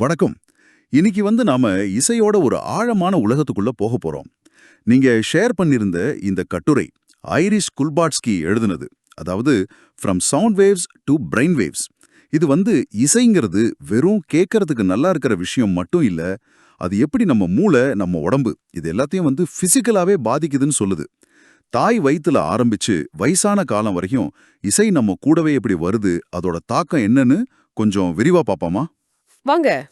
வணக்கம். இன்னைக்கு வந்து நாம இசையோட ஒரு ஆழமான உலகத்துக்குள்ள போக போறோம். நீங்க ஷேர் பண்ணிருந்த இந்த கட்டுரை ஐரிஷ் குல்பாட்ஸ்கி எழுதுனது. அதாவது from sound waves to brain waves இது வந்து இசைங்கிறது வெறும் கேட்கறதுக்கு நல்லா இருக்கிற விஷயம் மட்டும் இல்ல அது எப்படி நம்ம மூளை நம்ம உடம்பு இது எல்லாத்தையும் வந்து பிசிக்கலாவே பாதிக்குதுன்னு சொல்லுது. தாய் வயித்துல ஆரம்பிச்சு வயசான காலம் வரைக்கும் இசை நம்ம கூடவே எப்படி வருது அதோட தாக்கம் என்னன்னு கொஞ்சம் விரிவா பாப்பாமா வாங்க.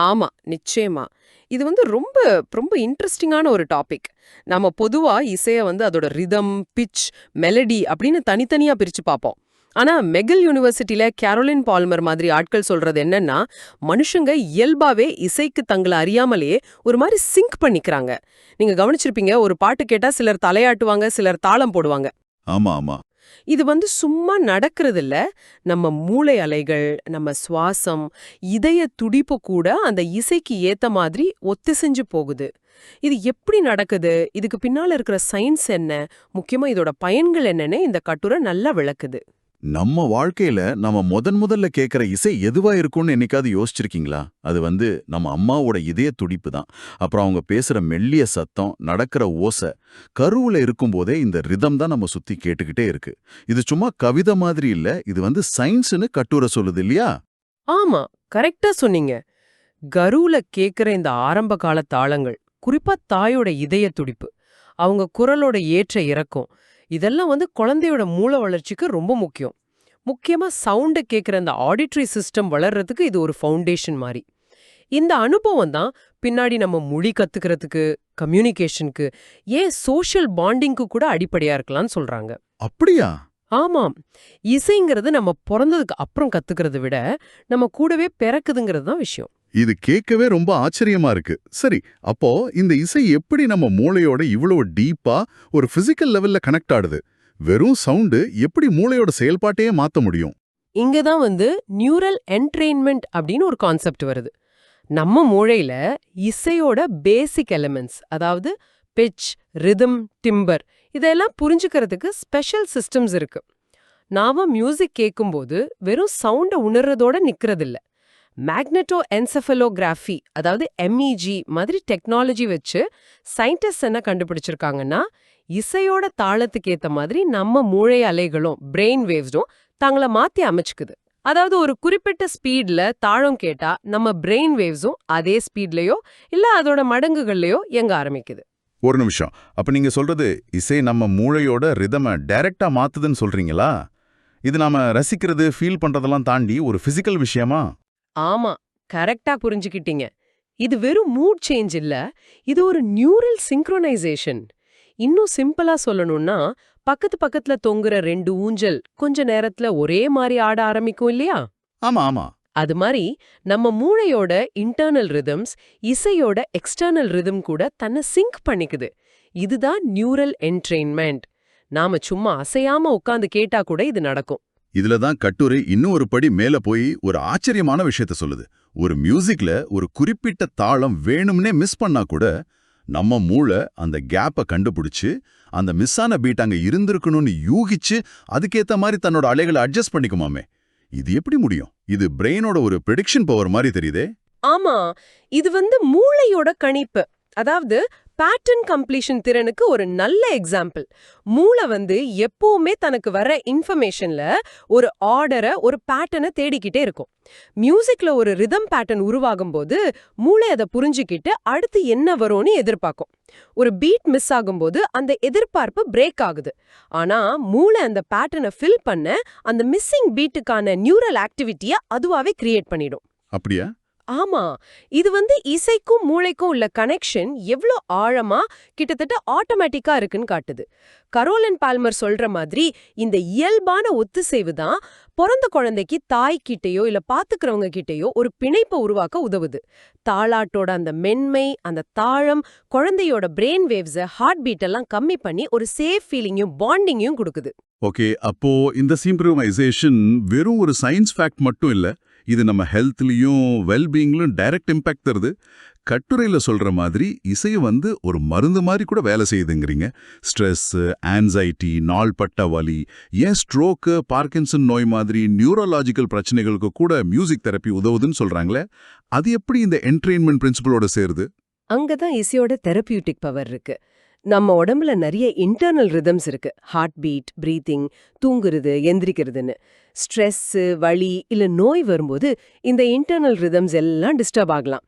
ஆமா நிச்சயமா. இது வந்து ரொம்ப ரொம்ப இன்ட்ரெஸ்டிங்கான ஒரு டாபிக் நம்ம பொதுவா இசைய வந்து அதோட ரிதம் பிச் மெலடி அப்படின்னு தனித்தனியா பிரிச்சு பார்ப்போம். ஆனா மெகல் யூனிவர்சிட்டில கேரோலின் பால்மர் மாதிரி ஆட்கள் சொல்றது என்னன்னா மனுஷங்க இயல்பாவே இசைக்கு தங்களை அறியாமலேயே ஒரு மாதிரி சிங்க் பண்ணிக்கிறாங்க. நீங்க கவனிச்சிருப்பீங்க ஒரு பாட்டு கேட்டா சிலர் தலையாட்டுவாங்க சிலர் தாளம் போடுவாங்க. ஆமா ஆமா. இது வந்து சும்மா நடக்கிறது நம்ம மூளை அலைகள் நம்ம சுவாசம் இதய துடிப்பு கூட அந்த இசைக்கு ஏத்த மாதிரி ஒத்திசைஞ்சு போகுது. இது எப்படி நடக்குது? இதுக்கு பின்னால இருக்கிற சயின்ஸ் என்ன? முக்கியமா இதோட பயன்கள் என்னன்னு இந்த கட்டுரை நல்லா விளக்குது. நம்ம வாழ்க்கையில நம்ம முதன் முதல்ல கேட்கிற இசை எதுவா இருக்கும்னு என்னைக்காவது யோசிச்சிருக்கீங்களா? அது வந்து நம்ம அம்மாவோட இதய துடிப்பு தான். அப்புறம் அவங்க பேசுற மெல்லிய சத்தம் நடக்கிற ஓசை கருவுல இருக்கும்போதே இந்த ரிதம் தான் நம்ம சுத்தி கேட்டுக்கிட்டே இருக்கு. இது சும்மா கவிதை மாதிரி இல்ல இது வந்து சயின்ஸ்னு கட்டுரை சொல்லுது இல்லையா? ஆமா கரெக்டா சொன்னீங்க. கருவுல கேக்குற இந்த ஆரம்ப கால தாளங்கள் குறிப்பா தாயோட இதய துடிப்பு அவங்க குரலோட ஏற்ற இறக்கம் இதெல்லாம் வந்து குழந்தையோட மூளை வளர்ச்சிக்கு ரொம்ப முக்கியம். முக்கியமா சவுண்ட கேக்குற அந்த ஆடிட்டரி சிஸ்டம் வளர்றதுக்கு இது ஒரு ஃபவுண்டேஷன் மாதிரி இந்த அனுபவம் தான் பின்னாடி நம்ம மொழி கத்துக்கிறதுக்கு கம்யூனிகேஷனுக்கு ஏன் சோஷியல் பாண்டிங்க்கு கூட அடிப்படையா இருக்கலாம்னு சொல்றாங்க. அப்படியா? ஆமாம். இசைங்கிறது நம்ம பிறந்ததுக்கு அப்புறம் கத்துக்கிறத விட நம்ம கூடவே பிறக்குதுங்கிறது தான் விஷயம். இது கேட்கவே ரொம்ப ஆச்சரியமா இருக்கு. சரி அப்போ இந்த இசை எப்படி நம்ம மூளையோட இவ்வளவு டீப்பா ஒரு பிசிக்கல் லெவல்ல கனெக்ட் ஆடுது? வெறும் சவுண்டு எப்படி மூளையோட செயல்பாட்டையே மாத்த முடியும்? இங்க தான் வந்து நியூரல் என்ட்ரெயின்மெண்ட் அப்படின்னு ஒரு கான்செப்ட் வருது. நம்ம மூளையில இசையோட பேசிக் எலிமெண்ட்ஸ் அதாவது பிச் ரிதம் டிம்பர் இதெல்லாம் புரிஞ்சுக்கிறதுக்கு ஸ்பெஷல் சிஸ்டம்ஸ் இருக்கு. நாம மியூசிக் கேட்கும்போது வெறும் சவுண்டை உணர்றதோட நிக்கிறதில்லை. மேக்னெட்டோ என்செஃபலோகிராஃபி அதாவது எம்இஜி மாதிரி டெக்னாலஜி வச்சு சயின்டிஸ்ட் என்ன கண்டுபிடிச்சிருக்காங்கன்னா இசையோட தாளத்துக்கு ஏத்த மாதிரி நம்ம மூளை அலைகளும் பிரெயின் வேவ்ஸும் தங்களை மாத்தி அமைச்சுக்குது. அதாவது ஒரு குறிப்பிட்ட ஸ்பீட்ல தாழம் கேட்டா நம்ம பிரெயின் வேவ்ஸும் அதே ஸ்பீட்லயோ இல்ல அதோட மடங்குகள்லயோ இயங்க ஆரம்பிக்குது. ஒரு நிமிஷம். அப்ப நீங்க சொல்றது இசை நம்ம மூளையோட ரிதம டைரக்டா மாத்துதுன்னு சொல்றீங்களா? இது நாம ரசிக்கிறது ஃபீல் பண்றதெல்லாம் தாண்டி ஒரு பிசிக்கல் விஷயமா? ஆமா கரெக்டா புரிஞ்சுக்கிட்டீங்க. இது வெறும் மூட் சேஞ்ச் இல்ல இது ஒரு நியூரல் சிங்க்ரோனைசேஷன் இன்னும் சிம்பிளா சொல்லணும்னா பக்கத்து பக்கத்துல தொங்குற ரெண்டு ஊஞ்சல் கொஞ்ச நேரத்துல ஒரே மாதிரி ஆட ஆரம்பிக்கும் இல்லையா? ஆமா ஆமா. அது மாதிரி நம்ம மூளையோட இன்டர்னல் ரிதம்ஸ் இசையோட எக்ஸ்டர்னல் ரிதம் கூட தன்னை சிங்க் பண்ணிக்குது. இதுதான் நியூரல் என்ட்ரெயின்மெண்ட் நாம சும்மா அசையாம உட்காந்து கேட்டா கூட இது நடக்கும். இதுல தான் கட்டுரை இன்னும் ஒரு படி மேல போய் ஒரு ஆச்சரியமான விஷயத்த சொல்லுது. ஒரு மியூசிக்ல ஒரு குறிப்பிட்ட தாளம் வேணும்னே மிஸ் பண்ணா கூட நம்ம மூளை அந்த கேப்பை கண்டுபிடிச்சு அந்த மிஸ் ஆன பீட் அங்க இருந்திருக்கணும்னு யூகிச்சு அதுக்கேத்த மாதிரி தன்னோட அலைகளை அட்ஜஸ்ட் பண்ணிக்குமாமே. இது எப்படி முடியும்? இது பிரெயினோட ஒரு ப்ரெடிக்ஷன் பவர் மாதிரி தெரியுதே. ஆமா இது வந்து மூளையோட கணிப்பு. அதாவது பேட்டர்ன் கம்ப்ளீஷன் திறனுக்கு ஒரு நல்ல எக்ஸாம்பிள் மூளை வந்து எப்பவுமே தனக்கு வர இன்ஃபர்மேஷன்ல ஒரு ஆர்டரை ஒரு பேட்டர்னை தேடிக்கிட்டே இருக்கும். மியூசிக்ல ஒரு ரிதம் பேட்டர்ன் உருவாகும் போது மூளை அதை புரிஞ்சுக்கிட்டு அடுத்து என்ன வரும்னு எதிர்பார்க்கும். ஒரு பீட் மிஸ் ஆகும்போது அந்த எதிர்பார்ப்பு பிரேக் ஆகுது. ஆனா மூளை அந்த பேட்டர்னை ஃபில் பண்ண அந்த மிஸ்ஸிங் பீட்டுக்கான நியூரல் ஆக்டிவிட்டியை அதுவாவே கிரியேட் பண்ணிடும். அப்படியா? ஆமா. இது வந்து இசைக்கும் மூளைக்கும் உள்ள கனெக்ஷன் எவ்ளோ ஆழமா கிட்டத்தட்ட ஆட்டோமேட்டிக்கா இருக்குன்னு காட்டுது. கரோலன் பால்மர் சொல்ற மாதிரி இந்த இயல்பான ஒத்துசைவு தான் பிறந்த குழந்தைக்கு தாய் கிட்டேயோ இல்ல பாத்துக்கிறவங்க கிட்டேயோ ஒரு பிணைப்பை உருவாக்க உதவுது. தாளாட்டோட அந்த மென்மை அந்த தாழம் குழந்தையோட பிரெயின் வேவ்ஸ ஹார்ட் பீட் எல்லாம் கம்மி பண்ணி ஒரு சேஃப் ஃபீலிங்கையும் பாண்டிங்கையும் கொடுக்குது. ஓகே அப்போ இந்த சிம்பிரமைசேஷன் வெறும் ஒரு சயின்ஸ் ஃபேக்ட் மட்டும் இல்ல இது நம்ம ஹெல்த்லேயும் வெல்பீயிங்லயும் டைரக்ட் இம்பேக்ட் தருது. கட்டுரையில சொல்ற மாதிரி இசை வந்து ஒரு மருந்து மாதிரி கூட வேலை செய்யுதுங்கிறீங்க. ஸ்ட்ரெஸ்ஸு ஆன்சைட்டி நாள்பட்ட வலி ஏன் ஸ்ட்ரோக்கு பார்க்கின்சன் நோய் மாதிரி நியூரோலாஜிக்கல் பிரச்சனைகளுக்கு கூட மியூசிக் தெரப்பி உதவுதுன்னு சொல்றாங்களே அது எப்படி இந்த என்ட்ரெயின்மெண்ட் பிரின்சிபலோட சேருது? அங்கதான் இசையோட தெரப்பியூட்டிக் பவர் இருக்கு. நம்ம உடம்புல நிறைய இன்டர்னல் ரிதம்ஸ் இருக்கு. ஹார்ட் பீட் ப்ரீத்திங் தூங்குறது எந்திரிக்கிறதுன்னு. ஸ்ட்ரெஸ் வலி இல்ல நோய் வரும்போது இந்த இன்டர்னல் ரிதம்ஸ் எல்லாம் டிஸ்டர்ப் ஆகலாம்.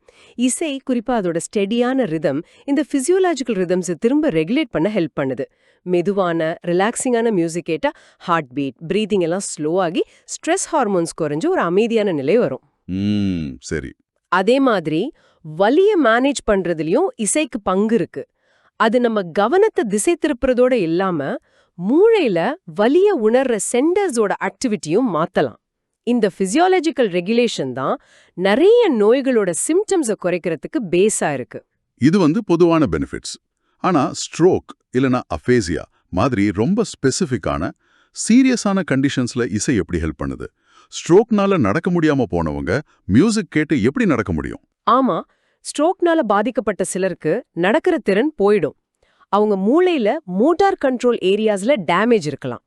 இசை குறிப்பா அதோட ஸ்டெடியான ரிதம் இந்த பிசியோலாஜிக்கல் ரிதம்ஸை திரும்ப ரெகுலேட் பண்ண ஹெல்ப் பண்ணுது. மெதுவான ரிலாக்ஸிங்கான மியூசிக் கேட்டா ஹார்ட் பீட் பிரீத்திங் எல்லாம் ஸ்லோ ஆகி ஸ்ட்ரெஸ் ஹார்மோன்ஸ் குறைஞ்சு ஒரு அமைதியான நிலை வரும். சரி. அதே மாதிரி வலிய மேனேஜ் பண்றதுலயும் இசைக்கு பங்கு இருக்கு. அது நம்ம கவனத்தை திசை திருப்புறதோட இல்லாம மூளையில வலிய உணர்ற சென்டர்ஸோட ஆக்டிவிட்டியும் மாத்தலாம். இந்த பிசியாலஜிக்கல் ரெகுலேஷன் தான் நிறைய நோய்களோட சிம்டம்ஸை குறைக்கிறதுக்கு பேஸா இருக்கு. இது வந்து பொதுவான பெனிஃபிட்ஸ் ஆனா ஸ்ட்ரோக் இல்லனா அஃபேசியா மாதிரி ரொம்ப ஸ்பெசிஃபிக்கான சீரியஸான கண்டிஷன்ஸ்ல இசை எப்படி ஹெல்ப் பண்ணுது? ஸ்ட்ரோக்னால நடக்க முடியாம போனவங்க மியூசிக் கேட்டு எப்படி நடக்க முடியும்? ஆமா ஸ்ட்ரோக்னால பாதிக்கப்பட்ட சிலருக்கு நடக்கிற திறன் போயிடும். அவங்க மூளையில மோட்டார் கண்ட்ரோல் ஏரியாஸ்ல டேமேஜ் இருக்கலாம்.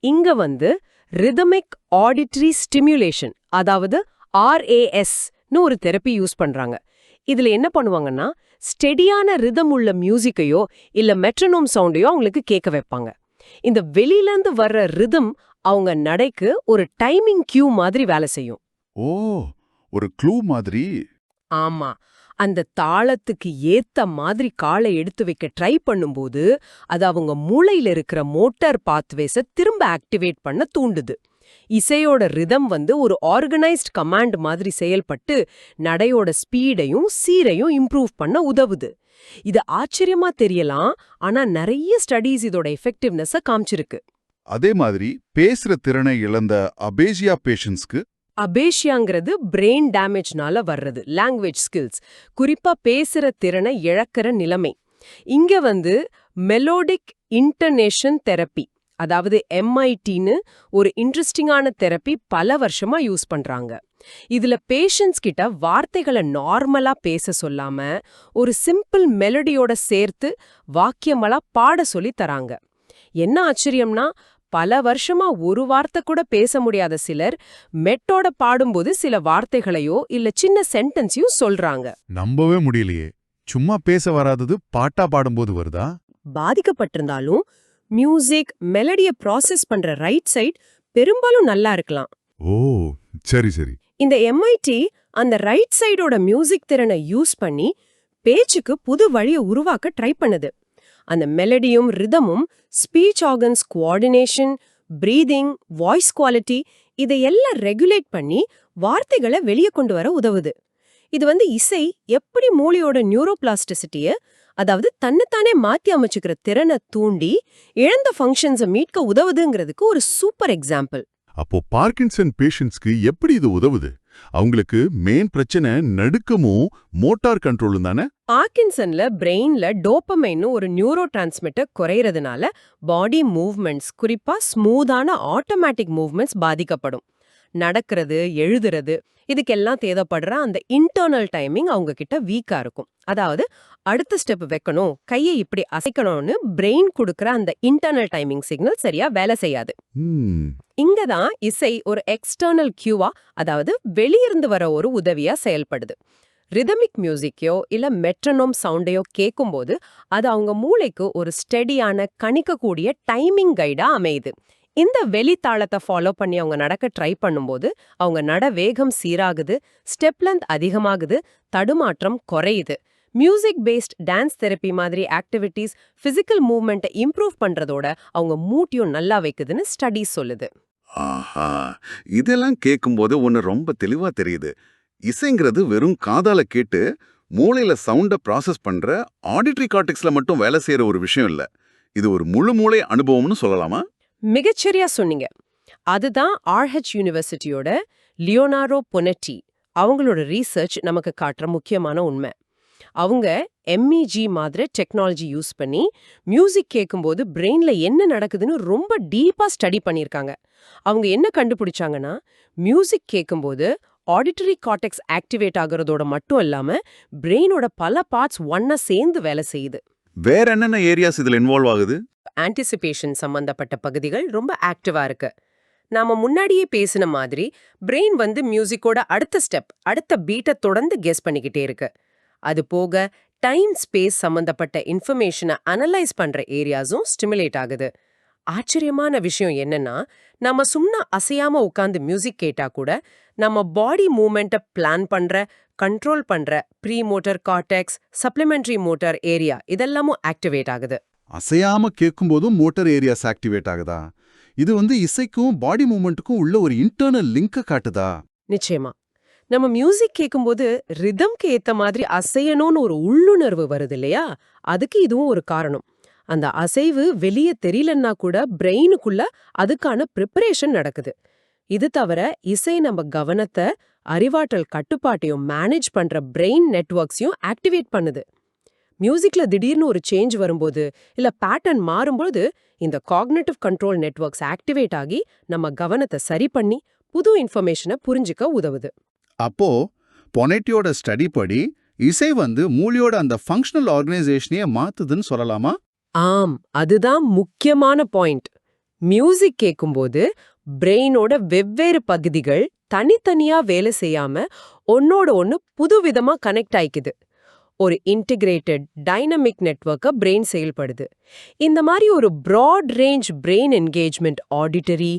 இங்க வந்து ரிதமிக் ஆடிட்டரி ஸ்டிமுலேஷன் அதாவது ஆர்ஏஎஸ் னு ஒரு தெரப்பி யூஸ் பண்றாங்க. இதுல என்ன பண்ணுவாங்கன்னா ஸ்டெடியான ரிதம் உள்ள மியூசிக்கையோ இல்ல மெட்ரனோம் சவுண்டையோ அவங்களுக்கு கேட்க வைப்பாங்க. இந்த வெளியில இருந்து வர்ற ரிதம் அவங்க நடைக்கு ஒரு டைமிங் கியூ மாதிரி வேலை செய்யும். ஓ ஒரு க்ளூ மாதிரி. ஆமா. அந்த தாளத்துக்கு ஏத்த மாதிரி காலை எடுத்து வைக்க ட்ரை பண்ணும்போது அது அவங்க மூளையில இருக்கிற மோட்டார் பாத்வேஸ திரும்ப ஆக்டிவேட் பண்ண தூண்டுது. இசையோட ரிதம் வந்து ஒரு ஆர்கனைஸ்ட் கமாண்ட் மாதிரி செயல்பட்டு நடையோட ஸ்பீடையும் சீரையும் இம்ப்ரூவ் பண்ண உதவுது. இது ஆச்சரியமா தெரியலாம் ஆனா நிறைய ஸ்டடீஸ் இதோட எஃபெக்டிவ்னஸ காமிச்சிருக்கு. அதே மாதிரி பேசுற திறனை இழந்த அபேசியா பேஷன்ஸ்க்கு அபேஷியாங்கிறது பிரெயின் டேமேஜ்னால வர்றது லாங்குவேஜ் ஸ்கில்ஸ் குறிப்பா பேசுற திறனை இழக்கிற நிலைமை. இங்க வந்து மெலோடிக் இன்டர்நேஷன் தெரப்பி அதாவது எம்ஐடின்னு ஒரு இன்ட்ரெஸ்டிங்கான தெரப்பி பல வருஷமா யூஸ் பண்றாங்க. இதுல பேஷண்ட்ஸ் கிட்ட வார்த்தைகளை நார்மலா பேச சொல்லாம ஒரு சிம்பிள் மெலடியோட சேர்த்து வாக்கியமலா பாட சொல்லி தராங்க. என்ன ஆச்சரியம்னா பல வருஷமா ஒரு வார்த்தை கூட பேச முடியாத சிலர் மெட்டோட பாடும்போது சில வார்த்தைகளையோ இல்ல சின்ன சென்டென்ஸையும் சொல்றாங்க. நம்பவே முடியலையே. சும்மா பேச வராதது பாட்டா பாடும்போது வருதா? பாதிக்கப்பட்டிருந்தாலும் மியூசிக் மெலடிய ப்ராசஸ் பண்ற ரைட் சைட் பெரும்பாலும் நல்லா இருக்கலாம். ஓ சரி சரி. இந்த எம்ஐடி அந்த ரைட் சைடோட மியூசிக் திறனை யூஸ் பண்ணி பேச்சுக்கு புது வழியை உருவாக்க ட்ரை பண்ணுது. அந்த மெலடியும் ரிதமும் speech organs coordination breathing voice quality இதையெல்லாம் ரெகுலேட் பண்ணி வார்த்தைகளை வெளியே கொண்டு வர உதவுது. இது வந்து இசை எப்படி மூளையோட நியூரோபிளாஸ்டிசிட்டியை அதாவது தன்னைத்தானே மாத்தி அமைச்சுக்கிற திறனை தூண்டி இழந்த ஃபங்க்ஷன்ஸை மீட்க உதவுதுங்கிறதுக்கு ஒரு சூப்பர் எக்ஸாம்பிள் அப்போ பார்க்கின்சன் பேஷண்ட்ஸ்க்கு எப்படி இது உதவுது? அவங்களுக்கு மெயின் பிரச்சனை நடுக்கமும் மோட்டார் கண்ட்ரோலும் தானே? பார்க்கின்சன்ல பிரெயின்ல டோப்பமைன்னு ஒரு நியூரோ டிரான்ஸ்மிட்டர் குறையறதுனால பாடி மூவ்மெண்ட்ஸ் குறிப்பா ஸ்மூத்தான ஆட்டோமேட்டிக் மூவ்மெண்ட்ஸ் பாதிக்கப்படும். நடக்கிறது எழுதுறது இதுக்கெல்லாம் தேவைப்படுற அந்த இன்டர்னல் டைமிங் அவங்க கிட்ட வீக்கா இருக்கும். அதாவது அடுத்த ஸ்டெப் வைக்கணும் கையை இப்படி அசைக்கணும்னு பிரெயின் கொடுக்கற அந்த இன்டர்னல் டைமிங் சிக்னல் சரியா வேலை செய்யாது. இங்க தான் இசை ஒரு எக்ஸ்டர்னல் கியூவா அதாவது வெளியிருந்து வர ஒரு உதவியா செயல்படுது. ரிதமிக் மியூசிக்கையோ இல்ல மெட்ரனோம் சவுண்டையோ கேட்கும்போது அது அவங்க மூளைக்கு ஒரு ஸ்டெடியான கணிக்கக்கூடிய டைமிங் கைடா அமையுது. இந்த வெளித்தாளத்தை ஃபாலோ பண்ணி அவங்க நடக்க ட்ரை பண்ணும்போது அவங்க நட வேகம் சீராகுது ஸ்டெப் லென்த் அதிகமாகுது தடுமாற்றம் குறையுது. மியூசிக் பேஸ்ட் டான்ஸ் தெரப்பி மாதிரி ஆக்டிவிட்டீஸ் பிசிக்கல் மூவ்மெண்ட்டை இம்ப்ரூவ் பண்றதோட அவங்க மூட்டியும் நல்லா வைக்குதுன்னு ஸ்டடீஸ் சொல்லுது. ஆஹா இதெல்லாம் கேட்கும்போது ஒன்று ரொம்ப தெளிவா தெரியுது. இசைங்கிறது வெறும் காதால கேட்டு மூளையில சவுண்ட ப்ராசஸ் பண்ற ஆடிட்ரி கார்டெக்ஸ்ல மட்டும் வேலை செய்யற ஒரு விஷயம் இல்ல. இது ஒரு முழு மூளை அனுபவம்னு சொல்லலாமா? மிகச்சரியா சொன்னீங்க. அதுதான் ஆர்ஹெச் யூனிவர்சிட்டியோட லியோனாரோ பொனட்டி அவங்களோட ரீசர்ச் நமக்கு காட்டுற முக்கியமான உண்மை. அவங்க எம்இஜி மாதிரி டெக்னாலஜி யூஸ் பண்ணி மியூசிக் கேட்கும்போது பிரெயினில் என்ன நடக்குதுன்னு ரொம்ப டீப்பா ஸ்டடி பண்ணியிருக்காங்க. அவங்க என்ன கண்டுபிடிச்சாங்கன்னா மியூசிக் கேட்கும்போது ஆடிட்டரி காட்டெக்ஸ் ஆக்டிவேட் ஆகுறதோட மட்டும் இல்லாம பிரெயினோட பல பார்ட்ஸ் ஒன்னா சேர்ந்து வேலை செய்யுது. வேற என்னென்ன ஏரியாஸ் இதுல இன்வால்வ் ஆகுது? ஆன்டிசிபேஷன் சம்பந்தப்பட்ட பகுதிகள் ரொம்ப ஆக்டிவா இருக்கு. நாம முன்னாடியே பேசின மாதிரி பிரெயின் வந்து மியூசிக்கோட அடுத்த ஸ்டெப் அடுத்த பீட்டை தொடர்ந்து கெஸ் பண்ணிக்கிட்டே இருக்கு. அது போக டைம் ஸ்பேஸ் சம்பந்தப்பட்ட இன்ஃபர்மேஷனை அனலைஸ் பண்ற ஏரியாஸும் ஸ்டிமுலேட் ஆகுது. ஆச்சரியமான விஷயம் என்னன்னா நம்ம சும்மா அசையாம உட்காந்து மியூசிக் கேட்டா கூட நம்ம பாடி மூமெண்ட்டை பிளான் பண்ற கண்ட்ரோல் பண்ற premotor cortex supplementary motor area இதெல்லாமும் ஆக்டிவேட் ஆகுது. அசையாம கேட்கும்போதும் மோட்டர் ஏரியாஸ் ஆக்டிவேட் ஆகுதா? இது வந்து இசைக்கும் பாடி மூமெண்ட்டுக்கும் உள்ள ஒரு இன்டர்னல் லிங்க காட்டுதா? நிச்சயமா. நம்ம மியூசிக் கேட்கும்போது ரிதம்க்கு ஏத்த மாதிரி அசையணும்னு ஒரு உள்ளுணர்வு வருது இல்லையா? அதுக்கு இதுவும் ஒரு காரணம். அந்த அசைவு வெளியே தெரியலன்னா கூட பிரெயினுக்குள்ள அதுக்கான ப்ரிப்பரேஷன் நடக்குது. இது தவிர இசை நம்ம கவனத்தை அறிவாற்றல் கட்டுப்பாட்டையும் மேனேஜ் பண்ற பிரெயின் நெட்வொர்க்ஸையும் ஆக்டிவேட் பண்ணுது. மியூசிக்ல திடீர்னு ஒரு சேஞ்ச் வரும்போது இல்ல பேட்டர்ன் மாறும்போது இந்த காக்னேட்டிவ் கண்ட்ரோல் நெட்வொர்க்ஸ் ஆக்டிவேட் ஆகி நம்ம கவனத்தை சரி பண்ணி புது இன்ஃபர்மேஷனை புரிஞ்சுக்க உதவுது. அப்போ பொனெட்டியோட ஸ்டடி படி இசை வந்து மூளையோட அந்த ஃபங்க்ஷனல் ஆர்கனைசேஷனையே மாத்துதுன்னு சொல்லலாமா? ஆம் அதுதான் முக்கியமான பாயிண்ட் மியூசிக் கேட்கும்போது பிரெயினோட வெவ்வேறு பகுதிகள் தனித்தனியா வேலை செய்யாம ஒன்னோட ஒன்னு புதுவிதமா கனெக்ட் ஆயிக்குது. ஒரு இன்டிகிரேட்டட் டைனமிக் நெட்வொர்க்கை பிரெயின் செயல்படுது. இந்த மாதிரி ஒரு broad range brain engagement auditory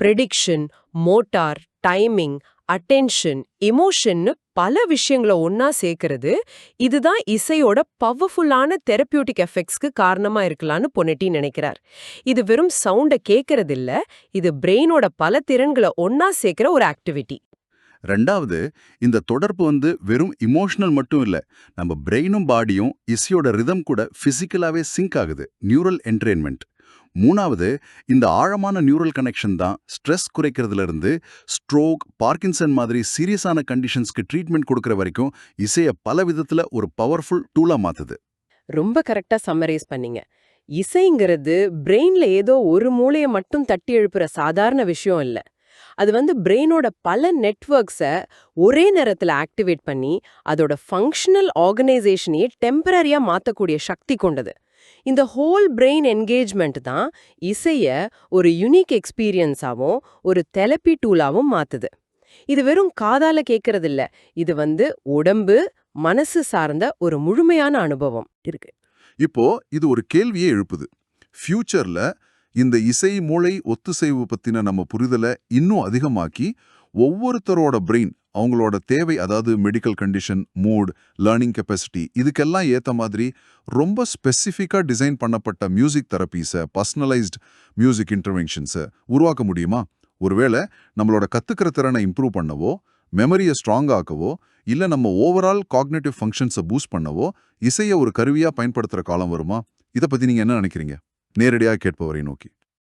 prediction motor timing attention இமோஷன்னு பல விஷயங்களை ஒன்னா சேர்க்கறது. இதுதான் இசையோட பவர்ஃபுல்லான தெரப்பியூட்டிக் எஃபெக்ட்ஸ்க்கு காரணமா இருக்கலாம்னு பொனெட்டி நினைக்கிறார். இது வெறும் சவுண்ட கேட்கறது இல்ல இது பிரெயினோட பல திறன்களை ஒன்னா சேர்க்கிற ஒரு ஆக்டிவிட்டி ரெண்டாவது இந்த தொடர்பு வந்து வெறும் இமோஷனல் மட்டும் இல்ல நம்ம பிரெயினும் பாடியும் இசையோட ரிதம் கூட ஃபிசிக்கலாகவே சிங்க் ஆகுது நியூரல் என்ட்ரெயின்மெண்ட் மூணாவது இந்த ஆழமான நியூரல் கனெக்ஷன் தான் ஸ்ட்ரெஸ் குறைக்கிறதுலேருந்து ஸ்ட்ரோக் பார்க்கின்சன் மாதிரி சீரியஸான கண்டிஷன்ஸ்க்கு ட்ரீட்மெண்ட் கொடுக்கற வரைக்கும் இசைய பல விதத்துல ஒரு பவர்ஃபுல் டூலா மாத்துது. ரொம்ப கரெக்டா சம்மரைஸ் பண்ணீங்க. இசைங்கிறது பிரெயின்ல ஏதோ ஒரு மூளையை மட்டும் தட்டி எழுப்புற சாதாரண விஷயம் இல்ல. அது வந்து பிரெயினோட பல நெட்ஒர்க்ஸை ஒரே நேரத்துல ஆக்டிவேட் பண்ணி அதோட ஃபங்க்ஷனல் ஆர்கனைசேஷனையே டெம்பரரியா மாத்தக்கூடிய சக்தி கொண்டது. இந்த ஹோல் பிரெயின் என்கேஜ்மெண்ட் தான் இசைய ஒரு யுனிக் எக்ஸ்பீரியன்ஸாவும் ஒரு தெலப்பி டூலாவும் மாத்துது. இது வெறும் காதால கேட்கறது இது வந்து உடம்பு மனசு சார்ந்த ஒரு முழுமையான அனுபவம் இருக்கு. இப்போ இது ஒரு கேள்வியே எழுப்புது. ஃபியூச்சர்ல இந்த இசை மூளை ஒத்துசைவு பத்தின நம்ம புரிதலை இன்னும் அதிகமாக்கி ஒவ்வொருத்தரோட பிரெயின் அவங்களோட தேவை அதாவது medical condition mood learning capacity இதுக்கெல்லாம் ஏத்த மாதிரி ரொம்ப ஸ்பெசிஃபிக்கா டிசைன் பண்ணப்பட்ட மியூசிக் தெரப்பீஸை பர்சனலைஸ்ட் மியூசிக் இன்டர்வென்ஷன்ஸை உருவாக்க முடியுமா? ஒருவேளை நம்மளோட கற்றுக்கிற திறனை இம்ப்ரூவ் பண்ணவோ மெமரியை ஸ்ட்ராங் ஆக்கவோ இல்ல நம்ம ஓவரால் காக்னேட்டிவ் ஃபங்க்ஷன்ஸை பூஸ்ட் பண்ணவோ இசையை ஒரு கருவியா பயன்படுத்துற காலம் வருமா? இதை பத்தி நீங்க என்ன நினைக்கிறீங்க? நேரடியாக கேட்பவரை நோக்கி.